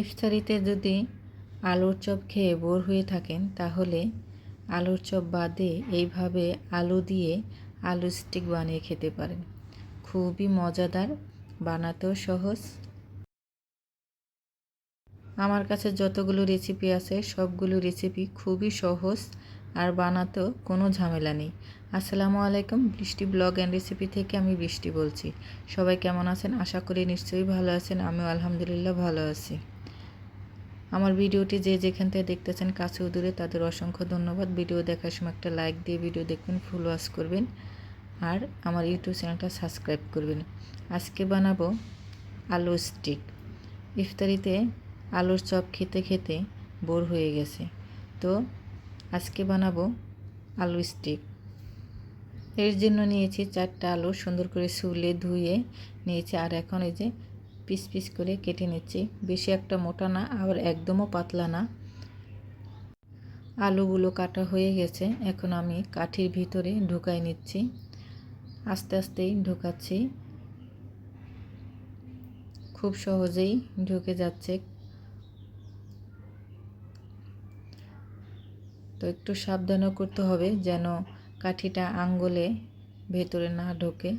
ইফতারিতে যদি আলুর চপ খেয়ে বোর হয়ে থাকেন, তাহলে আলুর চপ বাদে এইভাবে আলু দিয়ে আলু স্টিক বানিয়ে খেতে পারেন। খুবই মজাদার, বানাতেও সহজ। আমার কাছে যতগুলো রেসিপি আছে, সবগুলো রেসিপি খুবই সহজ আর বানাতেও কোনো ঝামেলা নেই। আসসালামু আলাইকুম, বৃষ্টি ব্লগ অ্যান্ড রেসিপি থেকে আমি বৃষ্টি বলছি। সবাই কেমন আছেন? আশা করি নিশ্চয়ই ভালো আছেন। আমিও আলহামদুলিল্লাহ ভালো আছি। আমার ভিডিওটি যে যেখান থেকে দেখতেছেন কাছে দূরে তাদের অসংখ্য ধন্যবাদ। ভিডিও দেখার সময় একটা লাইক দিয়ে ভিডিও দেখবেন, ফুল ওয়াশ করবেন আর আমার ইউটিউব চ্যানেলটা সাবস্ক্রাইব করবেন। আজকে বানাবো আলু স্টিক। ইফতারিতে আলুর চপ খেতে খেতে বোর হয়ে গেছে। তো আজকে বানাবো আলু স্টিক। এর জন্য নিয়েছি চারটা আলু সুন্দর করে শুলে ধুয়ে নিয়েছি। আর এখন এই যে পিস পিস করে কেটে নিচ্ছি। বেশি একটা মোটা না, আবার একদমও পাতলা না। আলুগুলো কাটা হয়ে গেছে, এখন আমি কাঠির ভিতরে ঢুকাই নিচ্ছি। আস্তে আস্তেই ঢুকাচ্ছি। খুব সহজেই ঢুকে যাচ্ছে। তো একটু সাবধানও করতে হবে যেন কাঠিটা আঙ্গুলে ভেতরে না ঢোকে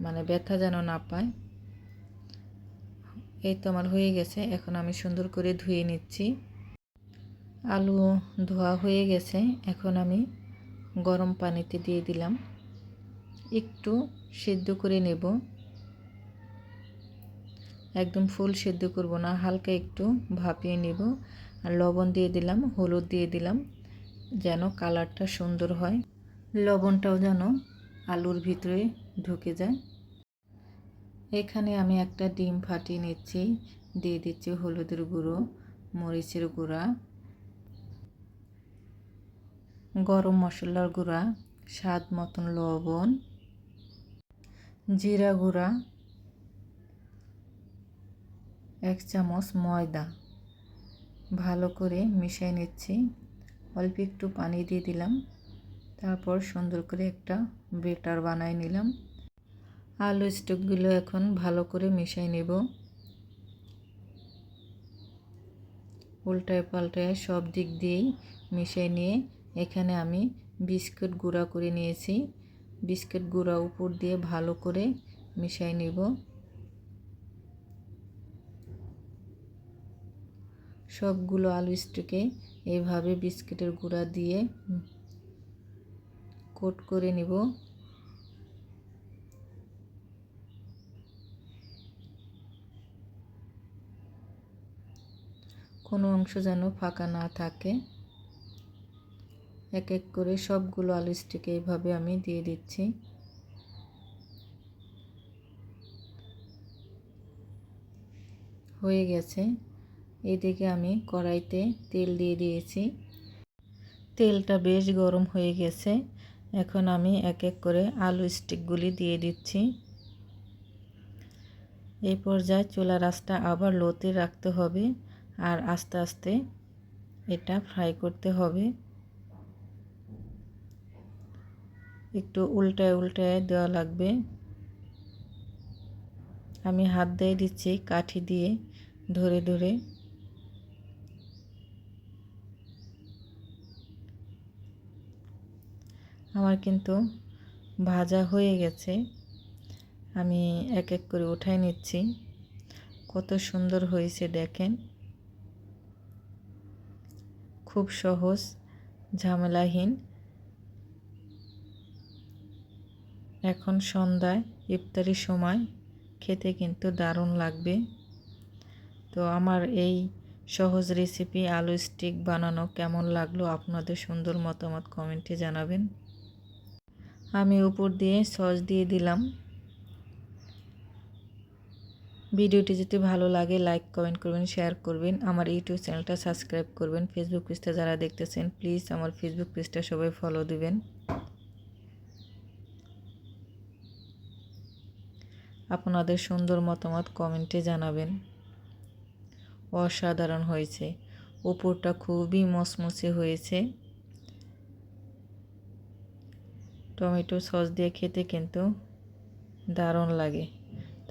মানে ব্যথা যেন না পায়। এই তো আমার হয়ে গেছে, এখন আমি সুন্দর করে ধুয়ে নিচ্ছি। আলু ধোয়া হয়ে গেছে, এখন আমি গরম পানিতে দিয়ে দিলাম। একটু সেদ্ধ করে নেব। একদম ফুল সেদ্ধ করব না, হালকা একটু ভাপিয়ে নেব। আর লবণ দিয়ে দিলাম, হলুদ দিয়ে দিলাম, যেন কালারটা সুন্দর হয়। লবণটাও যেন আলুর ভিতরে ঢুকে যায়। এখানে আমি একটা ডিম ফাটিয়ে নিচ্ছি। দিয়ে দিচ্ছি হলুদের গুঁড়ো, মরিচের গুঁড়া, গরম মশলার গুঁড়া, স্বাদ মতন লবণ, জিরা গুঁড়া, এক চামচ ময়দা। ভালো করে মিশিয়ে নিচ্ছি। অল্প একটু পানি দিয়ে দিলাম। তারপর সুন্দর করে একটা বেটার বানাই নিলাম। আলু স্টকগুলো এখন ভালো করে মিশিয়ে নেব। উল্টায় পাল্টায় সব দিক দিয়েই মিশিয়ে নিয়ে এখানে আমি বিস্কুট গুঁড়া করে নিয়েছি। বিস্কুট গুঁড়া উপর দিয়ে ভালো করে মিশিয়ে নেব। সবগুলো আলু স্টুকে এইভাবে বিস্কিটের গুঁড়া দিয়ে কোট করে নিব। কোনো অংশ যেন ফাঁকা না থাকে। এক এক করে সবগুলো আলু স্টিক এইভাবে আমি দিয়ে দিচ্ছি। হয়ে গেছে। এদিকে আমি কড়াইতে তেল দিয়ে দিয়েছি। তেলটা বেশ গরম হয়ে গেছে। এখন আমি এক এক করে আলু স্টিকগুলি দিয়ে দিচ্ছি। এই পর্যায়ে চুলা রাসটা আবার লোতে রাখতে হবে। আর আস্তে আস্তে এটা ফ্রাই করতে হবে। একটু উল্টায় উল্টায় দেওয়া লাগবে। আমি হাত দিয়ে দিচ্ছি কাঠি দিয়ে ধরে ধরে। আমার কিন্তু ভাজা হয়ে গেছে। আমি এক এক করে উঠাই নিচ্ছি। কত সুন্দর হয়েছে দেখেন। খুব সহজ, ঝামেলাহীন। এখন সন্ধ্যায় ইফতারি সময়, খেতে কিন্তু দারুণ লাগবে। তো আমার এই সহজ রেসিপি আলু স্টিক বানানো কেমন লাগল আপনাদের সুন্দর মতামত কমেন্টে জানাবেন। আমি উপর দিয়ে সস দিয়ে দিলাম। ভিডিওটি যদি ভালো লাগে লাইক কমেন্ট করবেন শেয়ার করবেন। আমার ইউটিউব চ্যানেলটা সাবস্ক্রাইব করবেন। ফেসবুক পেজটা যারা দেখতেছেন প্লিজ আমার ফেসবুক পেজটা সবাই ফলো দিবেন। আপনাদের সুন্দর মতামত কমেন্টে জানাবেন। অসাধারণ হয়েছে। উপরটা খুবই মসমসে হয়েছে। টমেটো সস দিয়ে খেতে কিন্তু দারুণ লাগে।